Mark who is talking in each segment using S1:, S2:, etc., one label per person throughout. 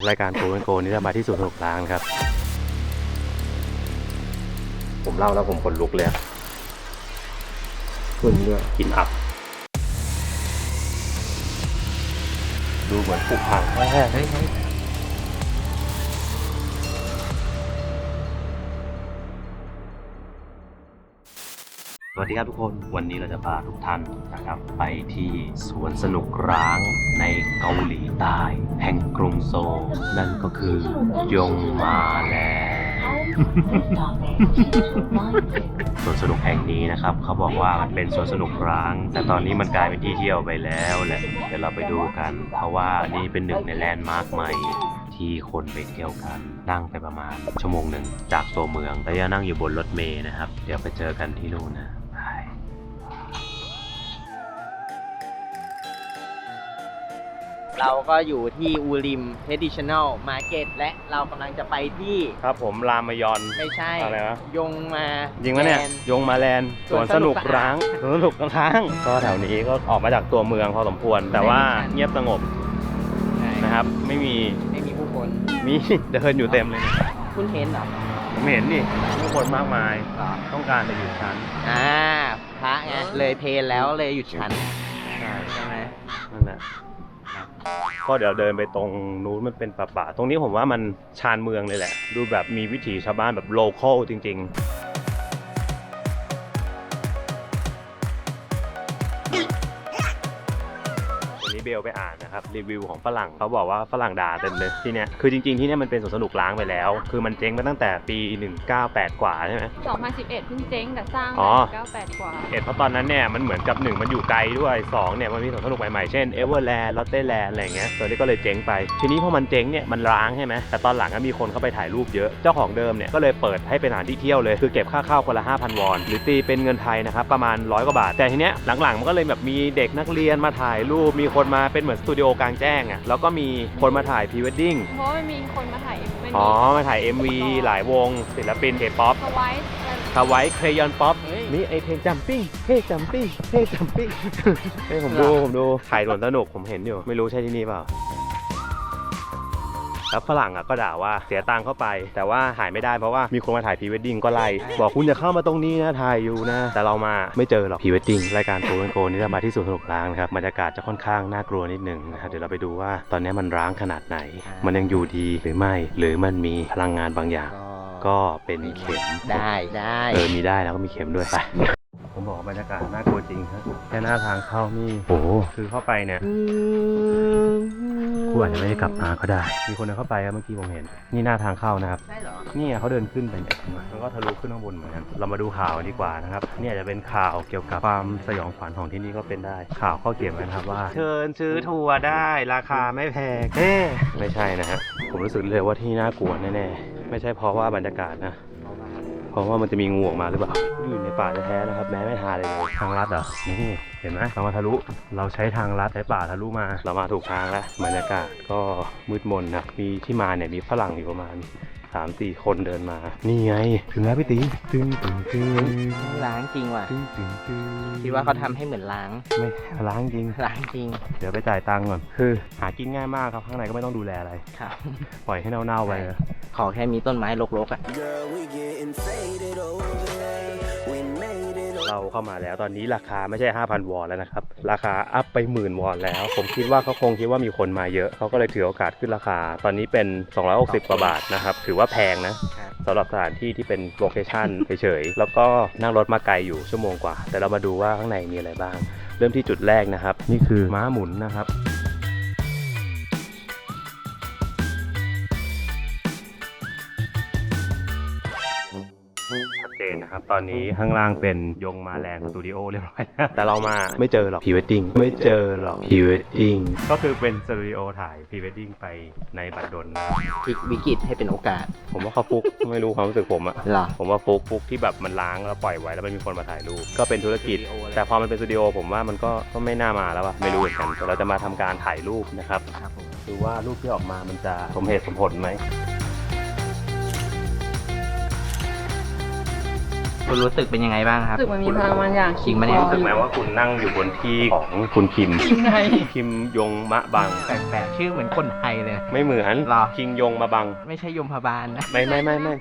S1: รายการโกนโกนี่จะมาที่สวนสนุกล้างครับ ผมเล่าแล้วผมขนลุกเลยอะ
S2: คุณด้วย
S1: กลินอับ ดูเหมือนผุพังแค่
S2: เฮ้ยเฮ้ย
S1: สวัสดีครับทุกคนวันนี้เราจะพาทุกท่านนะครับ ไปที่สวนสนุกร้างในเกาหลีใต้แห่ง กรุงโซลนั่นก็คือ ยงมาแลสวนสนุกแห่งนี้นะครับ เขาบอกว่ามันเป็นสวนสนุกร้าง แต่ตอนนี้มันกลายเป็นที่เที่ยวไปแล้วแหละเดี๋ยวเราไปดูกัน เพราะว่านี่เป็นหนึ่งในแลนด์มาร์คใหม่ที่คนไปเที่ยวกันนั่งไปประมาณชั่วโมงหนึ่งจากตัวเมืองแล้วยังนั่งอยู่บนรถเมล์นะครับ เดี๋ยวไปเจอกันที่นู่นนะ
S2: เราก็อยู่ที่อูริม Traditional Market และเรากำลังจะไปที่
S1: ครับผมรามยอน
S2: ไม่ใช่
S1: อะไรวะ
S2: ยงมา
S1: ยิงวะเนี่ย
S2: แลนด์
S1: ยงมาแลนด์สวนสนุกร้างสวนสนุกร้าง ก็แถวนี้ก็ออกมาจากตัวเมืองพอสมควร แต่ว่าเงียบสงบ
S2: ใช่
S1: นะครับ ไม่มี
S2: ไม่มีผู้คน
S1: มี เดินอยู่เต็มเลยนะ
S2: คุณเห็นเหรอ
S1: ผมเห็นนี่ผู้คนมากมาย
S2: เหรอ
S1: ต้องการจะอยู่ชั้น
S2: อ่าพระไงเลยเพลนแล้วเลยหยุดชั้น
S1: ใช่
S2: ใช่ไหม
S1: นั่นแหละ ก็เดี๋ยวเดินไปตรงนู้นมันเป็นป่าๆตรงนี้ผมว่ามันชานเมืองเลยแหละ ดูแบบมีวิถีชาวบ้านแบบโลคอลจริง ๆ เบลไปอ่านนะครับรีวิวของฝรั่งเขาบอกว่าฝรั่งด่าเต็มเลยที่เนี้ยคือจริงๆที่เนี้ยมันเป็นสวนสนุกล้างไปแล้ว คือมันเจ๊งมาตั้งแต่ปี 1908กว่าใช่ไหม
S3: 2011 เพิ่งเจ๊งแต่สร้าง
S1: อ๋อ
S3: 98กว่า
S1: เอ็ดเพราะตอนนั้นเนี่ยมันเหมือนกับหนึ่งมันอยู่ไกลด้วยสองเนี่ยมันมีสวนสนุกใหม่ๆ เช่นเอเวอร์แลนด์ลอตเต้แลนด์อะไรอย่างเงี้ยตัวนี้ก็เลยเจ๊งไป ทีนี้พอมันเจ๊งเนี่ยมันร้างใช่ไหมแต่ตอนหลังก็มีคนเข้าไปถ่ายรูปเยอะเจ้าของเดิมเนี่ยก็เลยเปิดให้เป็นสถานที่เที่ยวเลย คือเก็บค่าเข้าคนละ 5,000 วอน หรือตีเป็นเงินไทยนะครับประมาณร้อยกว่าบาท แต่ทีเนี้ยหลังๆมันก็เลยแบบมีเด็กนักเรียนมาถ่ายรูปมีคนมาเป็นเหมือนสตูดิโอกลางแจ้งอะแล้วก็มีคนมาถ่ายพรีเวดดิ้ง
S3: เพราะว่ามันมีคนมาถ่ายมัน
S1: อ๋อ
S3: มี
S1: มาถ่าย MV หลายวง ศิลปินเคป๊อป
S3: สวายอะไร
S1: คาไว้เครยอนป๊อป
S2: เฮ้ย
S1: นี่ไอเพลงจัมปิ้งเฮ้จัมปิ้งเฮ้จัมปิ้งเฮ้ยผมดูผมดูถ่ายสวนสนุกผมเห็นอยู่ไม่รู้ใช่ที่นี่เปล่า แล้วฝรั่งอะก็ด่าว่าเสียตังค์เข้าไป แต่ว่าถ่ายไม่ได้เพราะว่ามีคนมาถ่ายพรีเวดดิ้งก็ไล่บอกคุณอย่าเข้ามาตรงนี้นะถ่ายอยู่นะ แต่เรามาไม่เจอหรอกพรีเวดดิ้งรายการโกนโกนี่จะมาที่สวนสนุกร้างนะครับบรรยากาศจะค่อนข้างน่ากลัวนิดนึงนะครับเดี๋ยวเราไปดูว่าตอนนี้มันร้างขนาดไหน มันยังอยู่ดีหรือไม่ หรือมันมีพลังงานบางอย่าง ก็เป็นเข็ม
S2: ได้ได้
S1: เออมีได้แล้วก็มีเข็มด้วยไปผมบอกว่าบรรยากาศน่ากลัวจริงครับแค่หน้าทางเข้านี่โอ้โหคือเข้าไปเนี่ย กูอาจจะไม่ได้กลับมาก็ได้ มีคนเดินเข้าไปครับเมื่อกี้ผมเห็น นี่หน้าทางเข้านะครับ
S2: ใช่เหรอ
S1: นี่ไงเขาเดินขึ้นไปเนี่ยแล้วก็ทะลุขึ้นข้างบนเหมือนกัน เรามาดูข่าวดีกว่านะครับ เนี่ยจะเป็นข่าวเกี่ยวกับความสยองขวัญของที่นี่ก็เป็นได้ ข่าวข้อเขียนไว้นะครับว่า เชิญซื้อทัวร์ได้ราคาไม่แพงเอ๊ะไม่ใช่นะฮะ ผมรู้สึกเลยว่าที่น่ากลัวแน่ๆ ไม่ใช่เพราะว่าบรรยากาศนะเพ ราะว่ามันจะมีงูออกมาหรือเปล่าอยู่ในป่าแท้ๆนะครับ แม้ไม่ทาเลยเลยทางลัดเหรอนี่เห็นไหมเรามาทะลุ เราใช้ทางลัดใช้ป่าทะลุมา เรามาถูกทางแล้วบรรยากาศก็มืดมนนะมีที่มาเนี่ยมีฝรั่งอยู่ประมาณ สามสี่คนเดินมา นี่ไง ถึงแล้วพี่ตีตึงตึงตึง
S2: ล้างจริงว่ะ
S1: ตึงตึงตึง
S2: คิดว่าเขาทำให้เหมือนล้าง
S1: ไม่ล้างจริง
S2: ล้างจริง
S1: เดี๋ยวไปจ่ายตังค์ก่อน คือหากินง่ายมากครับ ข้างในก็ไม่ต้องดูแลอะไร
S2: ครับ
S1: ปล่อยให้เน่าๆไปนะ
S2: ขอแค่มีต้นไม้รกๆอะ
S1: เราเข้ามาแล้ว ตอนนี้ราคาไม่ใช่ 5,000 วอนแล้วนะครับ ราคาอัพไปหมื่นวอนแล้ว ผมคิดว่าเขาคงคิดว่ามีคนมาเยอะเขาก็เลยถือโอกาสขึ้นราคา ตอนนี้เป็น 260กว่าบาทนะครับ ถือว่าแพงนะครับสำหรับสถานที่ที่เป็นโลเคชั่นเฉยๆแล้วก็นั่งรถมาไกลอยู่ชั่วโมงกว่า แต่เรามาดูว่าข้างในมีอะไรบ้าง เริ่มที่จุดแรกนะครับ นี่คือม้าหมุนนะครับ นนะครับ ตอนนี้ข้างล่างเป็นยงมาแลนด์สตูดิโอเรียบร้อยแล้วแต่เรามาไม่เจอหรอกพรีเวดดิ้งไม่เจอหรอกพรีเวดดิ้งก็คือเป็นสตูดิโอถ่ายพรีเวดดิ้งไปในบัตรดลนะ
S2: พลิกวิกฤตให้เป็นโอกาส
S1: ผมว่าเขาฟุก ไม่รู้ความรู้สึกผมอะ
S2: เหรอ
S1: ผมว่าฟุกฟุกที่แบบมันล้างแล้วปล่อยไว้แล้วมันมีคนมาถ่ายรูปก็เป็นธุรกิจ แต่พอมันเป็นสตูดิโอผมว่ามันก็ก็ไม่น่ามาแล้วอะไม่รู้เหมือนกันแต่เราจะมาทำการถ่ายรูปนะครับ
S2: ครับผม
S1: ดูว่ารูปที่ออกมามันจะสมเหตุสมผลไหม
S2: คุณรู้สึกเป็นยังไงบ้างครับ
S3: รู้สึกมันมีพลังบางอย่าง
S2: จริงปะเนี่ย
S1: รู้สึกไหมว่าคุณนั่งอยู่บนที่ของคุณคิม
S3: คิมไหน
S1: คิมยงมะบัง
S2: แปลกๆชื่อเหมือนคนไทยเลย
S1: ไม่เหมือน
S2: หรอ
S1: คิงยงมาบัง
S2: ไม่ใช่ยมพบาลนะ
S1: ไม่ไม่ไม่ไม่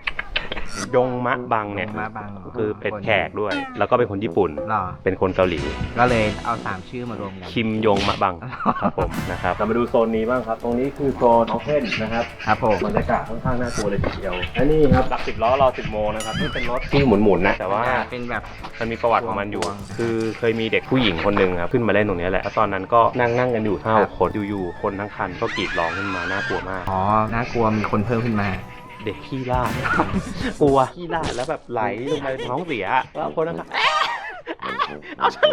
S1: ยงมะบังเนี่ย
S2: ยงมะบัง
S1: คือเป็นแขกด้วย แล้วก็เป็นคนญี่ปุ่น
S2: หรอ
S1: เป็นคนเกาหลี
S2: ก็เลยเอาสามชื่อมารวมกัน
S1: คิมยงมะบังครับผมนะครับเรามาดูโซนนี้บ้างครับ ตรงนี้คือโซนออฟเฟนนะครับ
S2: ครับผม
S1: บรรยากาศค่อนข้างน่ากลัวเลยทีเดียวและนี่ครับหลักสิบล้อรอสิบโมงนะครับนี่เป็นรถที่หมุนๆนะแต่ว่า
S2: เป็นแบบ
S1: มันมีประวัติของมันอยู่
S2: พวง
S1: คือเคยมีเด็กผู้หญิงคนหนึ่งครับขึ้นมาเล่นตรงนี้แหละแล้วตอนนั้นก็นั่งนั่งกันอยู่เท่า
S2: ครับ
S1: คนอยู่ๆคนทั้งคันก็กรีดร้องขึ้นมาน่ากลัวมาก
S2: อ๋อ น่ากลัวมีคนเพิ่มขึ้นมา
S1: เด็กขี้ราด กลัวขี้ราดแล้วแบบไหลลงไปท้องเสียแล้วคนนั้นก็เอาฉัน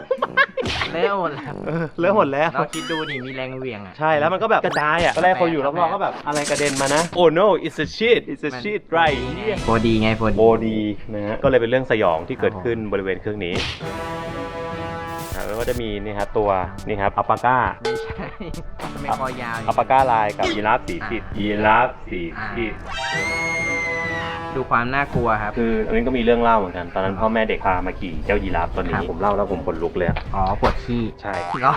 S2: เร็วแล้ว
S1: เออเลอะหมดแล้ว
S2: เราคิดดูดิมีแรงเหวี่ยงอะ
S1: ใช่แล้วมันก็แบบกระจายอะตอนแรกคนอยู่รอบๆก็แบบอะไรกระเด็นมานะ oh no it's a shit it's a
S2: มัน
S1: shit right here
S2: โฟดีไงโฟดี
S1: โบดีนะฮะก็เลยเป็นเรื่องสยองที่เกิดขึ้นบริเวณเครื่องนี้ อ่าแล้วก็จะมีนี่ครับตัวนี่ครับอัปปาก้า
S2: ไม่ใช่ทำไมคอยาว
S1: อัปปาก้าลายกับยีราฟสีขีดยีราฟสีขีด
S2: ดูความน่ากลัวครับ
S1: คืออันนี้ก็มีเรื่องเล่าเหมือนกัน ตอนนั้นพ่อแม่เด็กพามาขี่เจ้ายีราฟตัว
S2: ครั
S1: นี้
S2: บ
S1: ผมเล่าแล้วผมขนลุกเลยอะ
S2: อ๋อปวดขี้
S1: ใช่
S2: เหรอ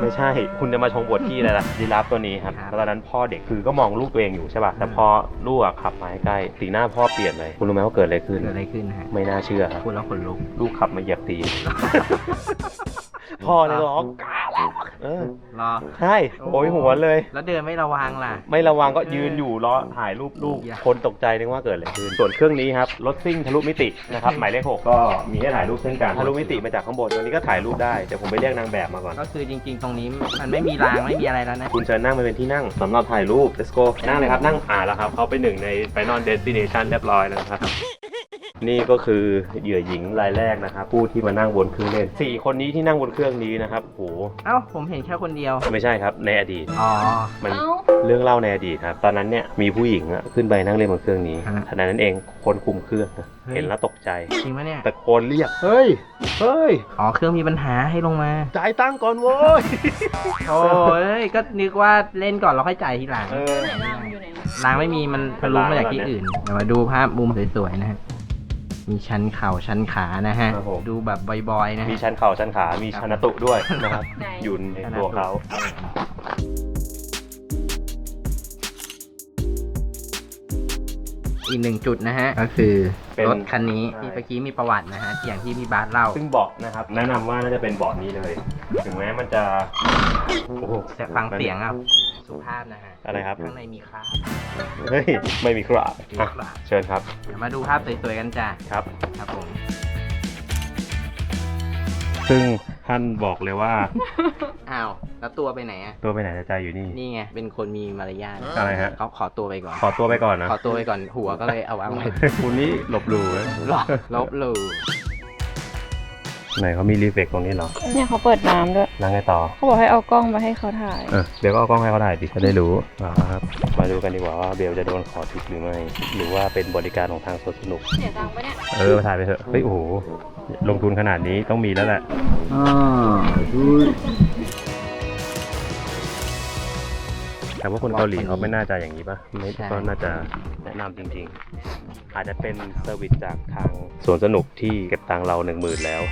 S1: ไม่ใช่ คุณจะมาชงบทที่อะไรล่ะยีราฟตัวนี้ครับ
S2: ครับ
S1: แล้วตอนนั้นพ่อเด็กคือก็มองลูกตัวเองอยู่ใช่ป่ะ แต่พอลูกอะขับมาใกล้ๆสีหน้าพ่อเปลี่ยนเลย คุณรู้ไหมว่าเกิดอะไรขึ้น
S2: เกิดอะไรขึ้นฮะ
S1: ไม่น่าเชื่อครับ
S2: พูดแล้วขนลุก
S1: ลูกขับมาเหยียบตีน พ่อเลยร้องกาแล้วเออ
S2: รอ
S1: ใช่โอยหัวเลย
S2: แล้วเดินไม่ระวังล่ะ
S1: ไม่ระวังก็ยืนอยู่รอถ่ายรูปลูก
S2: อย่า
S1: คนตกใจนึกว่าเกิดอะไรขึ้น ส่วนเครื่องนี้ครับรถซิ่งทะลุมิตินะครับหมายเลขหกก็มีให้ถ่ายรูปเช่นกันทะลุมิติมาจากข้างบนตัวนี้ก็ถ่ายรูปได้เดี๋ยวผมไปเรียกนางแบบมาก่อน
S2: ก็คือจริง ๆ ตรงนี้มันไม่มีรางไม่มีอะไรแล้วนะ
S1: คุณเชิญนั่งมาเป็นที่นั่งสำหรับถ่ายรูป let's go นั่งเลยครับนั่งอ่าแล้วครับเขาไปนหนึ่งใน Final Destination เรียบร้อยแล้วนะครับ นี่ก็คือเหยื่อหญิงรายแรกนะครับผู้ที่มานั่งบนเครื่องเล่นสี่คนนี้ที่นั่งบนเครื่องนี้นะครับโห
S2: เอ้าผมเห็นแค่คนเดียว
S1: ไม่ใช่ครับในอดีต
S2: อ๋อ
S1: มัน
S3: เอ้า
S1: เรื่องเล่าในอดีตครับตอนนั้นเนี่ยมีผู้หญิงอะขึ้นไปนั่งเล่นบนเครื่องนี้
S2: ฮะ
S1: ขณะนั้นเองคนคุมเครื่องนะ
S2: เฮ้ย
S1: เห็นแล้วตกใจ
S2: จริงปะเนี่ย
S1: ตะโกนเรียกเฮ้ยเฮ้ย
S2: อ๋อเครื่องมีปัญหาให้ลงมา
S1: จ่ายตังค์ก่อนโว้ย
S2: โอ้ยก็นึกว่าเล่นก่อนแล้วค่อยจ่ายทีหลัง
S1: เออ
S3: ไหนรางอยู่ไหน
S2: รางไม่มีมันทะลุมาจากที่อื่นเดี๋ยวมาดูภาพมุมสวยๆนะฮะ มีชั้นเข่าชั้นขานะฮะ
S1: ครับผม
S2: ดูแบบบอยๆนะฮะ
S1: มีชั้นเข่าชั้นขา มีชั้นตุด้วยนะครับ
S3: ไหน
S1: อยู่ในตัวเขา
S2: อีกหนึ่งจุดนะฮะ ก็คือ
S1: เป็น
S2: รถคันนี้
S1: ใช่
S2: ที่เมื่อกี้มีประวัตินะฮะอย่างที่มีบาสเล่า
S1: ซึ่งเบาะนะครับ แนะนำว่าน่าจะเป็นเบาะนี้เลย ถึงแม้มันจะโอ้โห
S2: แต่ฟังเสียงอะ สุภาพนะฮะ
S1: อะไรครับ
S2: ข้างในมีคราฟ
S1: เฮ้ย ไม่มีครับ
S2: มี
S1: อะ
S2: ครับ
S1: เชิญครับ
S2: เดี๋ยวมาดูภาพสวยๆกันจ้ะ
S1: ครับ
S2: ครับผม
S1: ซึ่งท่านบอกเลยว่า
S2: อ้าว แล้วตัวไปไหนอะ
S1: ตัวไปไหนแต่ใจอยู่นี่
S2: นี่ไง เป็นคนมีมารยาท
S1: อะไรฮะ
S2: เขาขอตัวไปก่อน
S1: ขอตัวไปก่อนนะ
S2: ขอตัวไปก่อนหัวก็เลยเอาวางไว้
S1: คุณนี่หลบหลู่นะ
S2: หลบลบหลู่
S1: ไหนเขามีรีเฟกตรงนี้เหรอ
S3: เนี่ยเขาเปิดน้ำด้วย
S1: นั่งไงต่อ
S3: เขาบอกให้เอากล้องมาให้เขาถ่าย
S1: เออเดี๋ยวก็เอากล้องให้เขาถ่ายดิจะได้รู้เอาละครับ มาดูกันดีกว่าว่าเบลจะโดนขอทิปหรือไม่ หรือว่าเป็นบริการของทางสวนสนุก
S3: เสียตังค์ปะเนี่ย
S1: เออถ่ายไปเถอะ เฮ้ย โอ้โห ลงทุนขนาดนี้ต้องมีแล้วแหละแต่ว่าคนเกาหลีเขาไม่น่าจะอย่างนี้ป่ะไม่ก็น่าจะแนะนำจริงๆ อาจจะเป็นเซอร์วิสจากทางสวนสนุกที่เก็บตังค์เราหนึ่งหมื่นแล้ว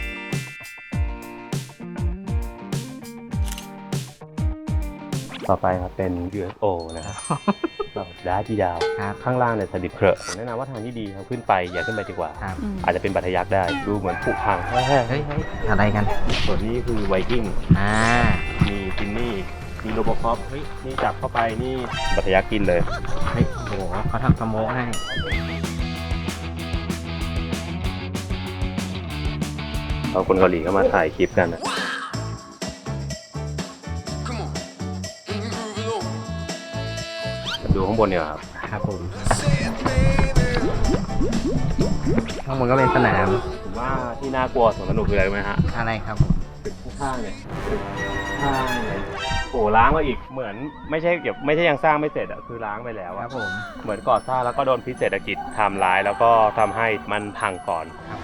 S1: ต่อไปครับเป็น UFO นะครับเราได้ที่ดาว
S2: ครับ
S1: ข้างล่างเนี่ยสดิบเครอะผมแนะนำว่าทางที่ดีครับขึ้นไปอย่าขึ้นไปดีกว่า
S2: ครับ
S3: อืม
S1: อาจจะเป็นบัตรทะยักได้ ดูเหมือนผุพัง
S2: เฮ้ยเฮ้ยอะไรกัน
S1: ส่วนนี้คือไวกิ้ง
S2: อ่า
S1: มีจินนี่ มีโรบอคอปเฮ้ย นี่จับเข้าไปนี่บัตรทะยักกินเลย
S2: เฮ้ย โอ้โหเขาทำสโมกให้
S1: เอาคนเกาหลีก็มาถ่ายคลิปกันนะ ดูข้างบนเนี่ยครับ
S2: ครับผมข้างบนก็เป็นสนาม
S1: ผมว่าที่น่ากลัวสวนสนุกคืออะไรรู้ไหมฮะ
S2: อะไรครับผม
S1: ตึกข้างๆเนี่ยตึกข้างๆเนี่ยโอ้ล้างมาอีกเหมือนไม่ใช่เก็บไม่ใช่ยังสร้างไม่เสร็จอะคือล้างไปแล้ว
S2: ค
S1: อะ
S2: รับผม
S1: เหมือนก่อสร้างแล้วก็โดนพิษเศรษฐกิจทำร้ายแล้วก็ทำให้มันพังก่อน
S2: ครับ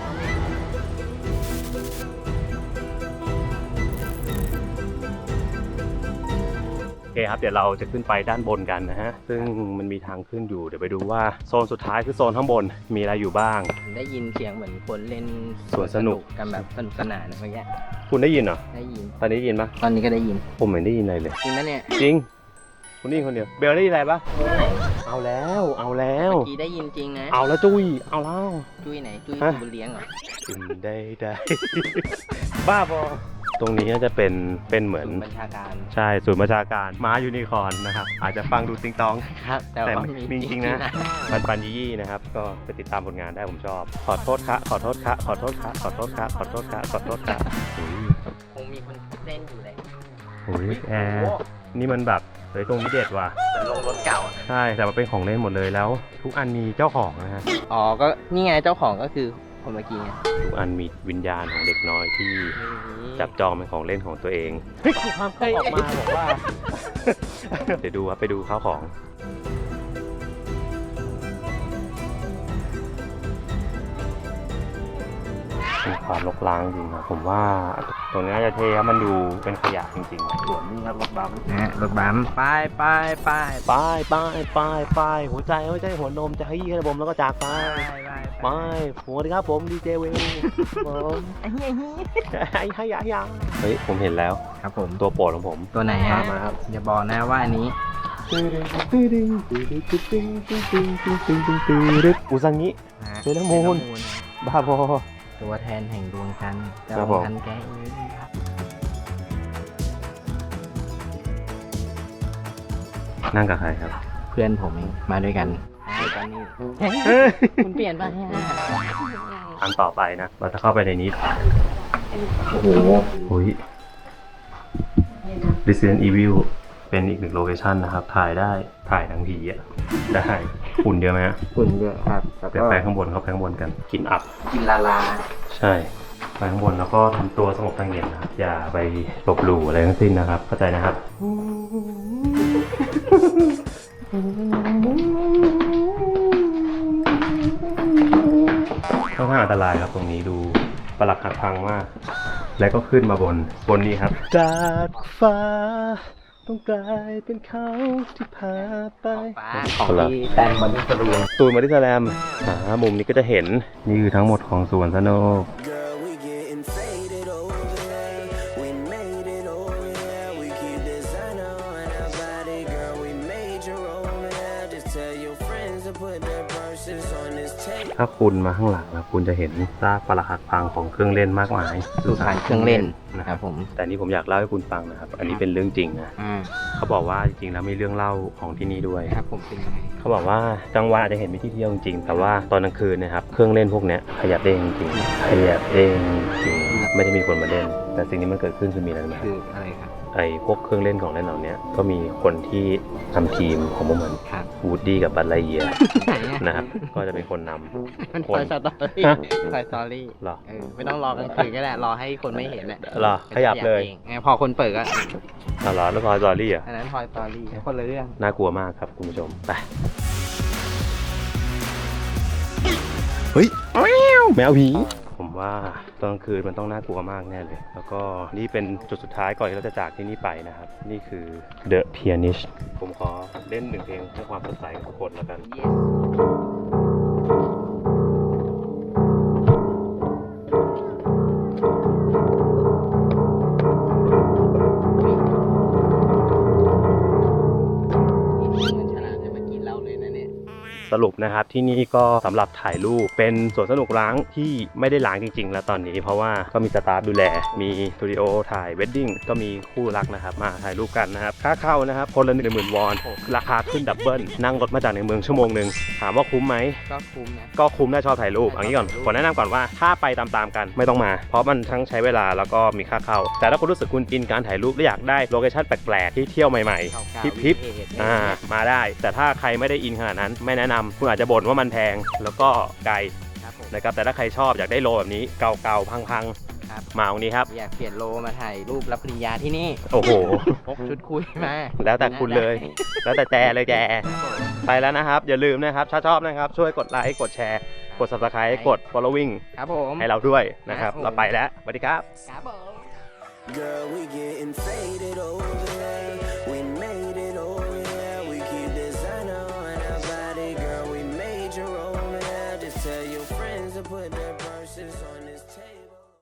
S1: เครับ เดี๋ยวเราจะขึ้นไปด้านบนกันนะฮะ ซึ่งมันมีทางขึ้นอยู่ เดี๋ยวไปดูว่าโซนสุดท้ายคือโซนข้างบนมีอะไรอยู่บ้าง
S2: ได้ยินเสียงเหมือนคนเล่น
S1: สวนสนุก
S2: กันแบบสนุกสนานนะเมื่อกี้
S1: คุณได้ยินเหรอ
S2: ได้ยิน
S1: ตอนนี้ได้ยินปะ
S2: ตอนนี้ก็ได้ยิน
S1: ผมไม่ได้ยินอะไรเลย
S2: จริงนะเนี่ย
S1: จริง คุณได้ยินคนเดียว เบลได้ยินอะไรปะเอาแล้ว เอาแล้ว
S2: เมื่อกี้ได้ยินจริงนะ
S1: เอาแล้วจุ้ย เอาแล้ว
S2: จุ้ยไหน จุ้ย
S1: ฮะ
S2: บุญเลี้ยงเหรอ
S1: กินได้ได้ บ้าบอ ตรงนี้น่าจะเป็นเป็นเหมือน
S2: ศูนย์บัญชาการ
S1: ใช่ศูนย์ประชาการม้ายูนิคอร์นนะครับ อาจจะฟังดูติงตอง
S2: ครับแต่
S1: แต่
S2: ว่า
S1: มีจริงๆนะปันปันยี่ยี่นะครับ ก็ไปติดตามผลงานได้ผมชอบ ขอโทษครับขอโทษครับขอโทษครับขอโทษครับขอโทษครับขอโทษครับอุ้ย
S2: คงมีคนเล่นอยู่เลย
S1: อุ้ยแอร์นี่มันแบบเฮ้ยตรงนี้เด็ดว่ะ
S2: แต่ลงรถเก่าอะ
S1: ใช่แต่มันเป็นของเล่นหมดเลยแล้ว ทุกอันมีเจ้าของนะฮะ
S2: อ๋อก็นี่ไงเจ้าของก็คือ คนเมื่อกี้ไง
S1: ทุกอันมีวิญญาณของเด็กน้อยที่
S2: นี่
S1: จับจองเป็นของเล่นของตัวเองเฮ้ยความเขาออกมาบอกว่า เดี๋ยวดูครับไปดูข้าวของ มีความรกร้างจริงครับผมว่าตรงนี้น่าจะเท่ครับมันดูเป็นขยะจริงๆส่วนนี้ครับรถบัม
S2: นะฮะรถบัมไปไปไป
S1: ป้ายป้ายป้ายป้ายหัวใจหัวใจหัวนมจะให้ยี่ให้ผมแล้วก็จากไป ไปสวัสดีครับผมดีเจเวลผม
S2: ไอ้เหี้ยเหี้ย
S1: ไอ้ให้ยายาเฮ้ยผมเห็นแล้ว
S2: ครับผม
S1: ตัวโปรดของผม
S2: ตัวไหนฮะ
S1: มาครับ
S2: อย่าบอกนะว่าอันนี้
S1: อุซังิ
S2: นะฮะ
S1: เซเลอร์มูน
S2: เซเลอร์นะ
S1: บ้าบอ
S2: ตัวแทนแห่งดวงจันทร์
S1: ครั
S2: เจ้า
S1: บผม
S2: พันแกเองครับ
S1: นั่งกับใครครับ
S2: เพื่อนผมเองมาด้วยกันมาด้วย กันนี่คุณเปลี่ยนป่ะเนี่ย
S1: อันต่อไปนะเราจะเข้าไปในนี้
S2: โอ้โห
S1: อุ้ย Resident Evil เป็นอีกหนึ่งโลเคชันนะครับ ถ่ายได้ถ่ายทั้งทีอะได้ฝุ่นเยอะไหมฮะ
S2: ฝุ่นเยอะครับแล้ว
S1: เดี๋ยว
S2: ก็
S1: ไปข้างบนเขาไปข้างบนกันกลินอับ
S2: กินลาลา
S1: ใช่ไปข้างบนแล้วก็ทำตัวสงบทางเย็นนะครับ อย่าไปลบหลู่อะไรทั้งสิ้นนะครับ เข้าใจนะครับ ค่อนข้างอันตรายครับตรงนี้ดูปลักหักพังมาก แล้วก็ขึ้นมาบนบนนี้ครับ จากฟ้า ต้องกลายเป็นเขาที่พาไป
S2: ฟ้าของที่แตงบอลที่สรูง
S1: ตูนมาที่แสลมหามุมนี้ก็จะเห็นนี่คือทั้งหมดของสวนสนุก ถ้าคุณมาข้างหลังนะคุณจะเห็นซากปรักหักพังของเครื่องเล่นมากมาย
S2: สุสานเครื่องเล่น
S1: นะ
S2: นะ
S1: ค
S2: ค
S1: รั
S2: รั
S1: บบ
S2: ผม
S1: แต่นี่ผมอยากเล่าให้คุณฟังนะครับ อันนี้เป็นเรื่องจริงนะ
S2: อ่า
S1: เขาบอกว่าจริงๆแล้วมีเรื่องเล่าของที่นี่ด้วย
S2: ครับผมเป็นยังไง
S1: เขาบอกว่ากลางวันอาจจะเห็นไม่ที่เที่ยวจริงๆแต่ว่าตอนกลางคืนเนะครับเครื่องเล่นพวกเนี้ยขยับเองจริงๆขยับเองจริงๆไม่ได้มีคนมาเล่น แต่สิ่งที่มันเกิดขึ้นคือมีอะไรรู้ไหม
S2: คืออะไรครับ
S1: ไอ้พวกเครื่องเล่นของเล่นเหล่านี้ก็มีคนที่ทำทีมของพวกมัน
S2: ครับ
S1: วูดดี้กับบัตไลเยียร์
S2: ไหนอะ
S1: นะครับ ก็จะเป็นคนนำ
S2: มัน
S1: ค
S2: ทอนยสตอรี่
S1: ฮะ
S2: ทอยสตอรี่
S1: เหรอ
S2: เออไม่ต้องรอกลางคืนก็ได้ รอให้คนไม่เห็นแหละ
S1: เหรอขยับเลย
S2: องไงพอคนเปิดก็
S1: อ๋อเหรอแล้วพอยซอรี่อะ
S2: อันนั้นทอยสตอรี่คนละเรื่อง
S1: น่ากลัวมากครับคุณผู้ชม ไป เฮ้ย แมวผี ผมว่าตอนกลางคืนมันต้องน่ากลัวมากแน่เลย แล้วก็นี่เป็นจุดสุดท้ายก่อนที่เราจะจากที่นี่ไปนะครับ นี่คือ The Pianist ผมขอเล่นหนึ่งเพลงเพื่อความสดใสของทุกคนแล้วกัน
S2: นี่
S1: รุปนะครับ ที่นี่ก็สำหรับถ่ายรูปเป็นสวนสนุกล้างที่ไม่ได้ล้างจริง ๆ แล้วตอนนี้ เพราะว่าก็มีสตาฟดูแล มีสตูดิโอถ่ายเวดดิ้งก็มีคู่รักนะครับ มาถ่ายรูปกันนะครับ ค่าเข้านะครับ คนละหนึ่งหมื่นวอนราคาขึ้นดับเบิลนั่งรถมาจากในเมืองชั่วโมงหนึ่งถามว่าคุ้มไหม
S2: ก็คุ้มนะ
S1: ก็คุ้มถ้าชอบถ่ายรูปเอันนี้ก่อนขอแนะนำก่อนว่าถ้าไปตามๆกันไม่ต้องมา เพราะมันทั้งใช้เวลาแล้วก็มีค่าเข้า แต่ถ้าคุณรู้สึกคุณอินการถ่ายรูปและอยากได้โลเคชั่นแปลกๆที่เที่ยวใหม่ๆ
S2: เก่าๆ
S1: ฮิปฮิป
S2: วินเทจ
S1: อ่ามาได้ แต่ถ้าใครไม่ได้อินขนาดนั้นไม่แนะนำคุณอาจจะบ่นว่ามันแพงแล้วก็ไกล
S2: ครับผม
S1: นะครับแต่ถ้าใครชอบอยากได้โลแบบนี้เก่าๆพัง
S2: ครับ
S1: ๆมาตรงนี้ครับ
S2: อยากเปลี่ยนโลมาถ่ายรูปรับปริญญาที่นี่
S1: โอ้โห
S2: พกชุดคุยมา
S1: แล้วแต่คุณเลย แล้วแต่แจเลยแจ
S2: ครับผม
S1: ไปแล้วนะครับ อย่าลืมนะครับถ้าชอบนะครับ ช่วยกดไลค์กดแชร์ กด subscribe กด following
S2: ครับผม
S1: ให้เราด้วยนะครับ
S2: ครับผม
S1: เราไปแล้วสวัสดีครับ
S2: ครับผม
S4: Girl, we getting faded over